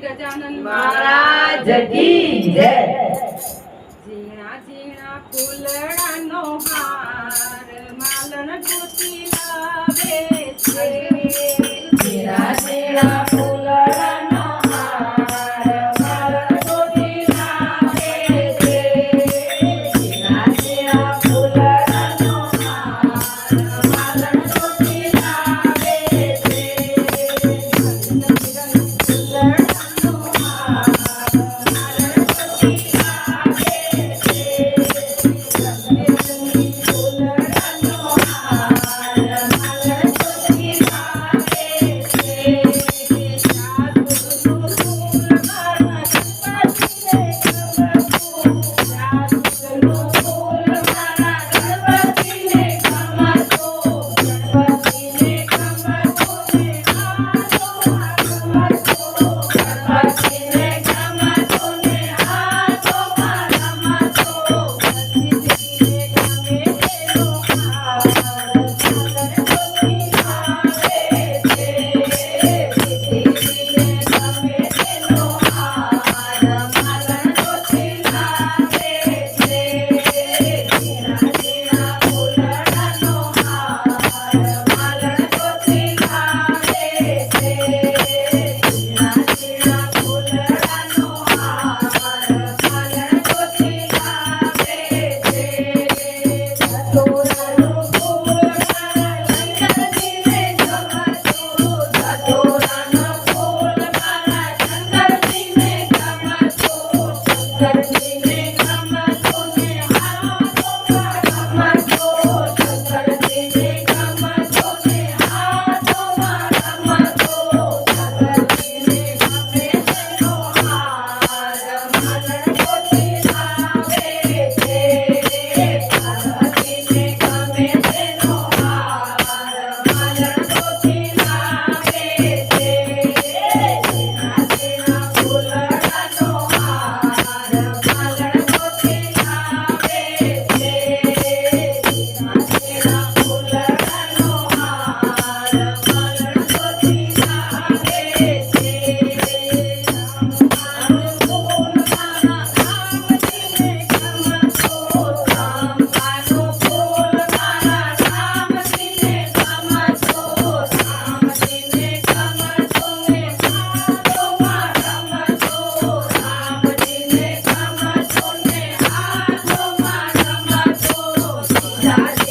ગજાનન મહારાજ કી જય. જીણા જીણા ફૂલડાનો હાર માલણ ગોતી લાવે છે. verdade.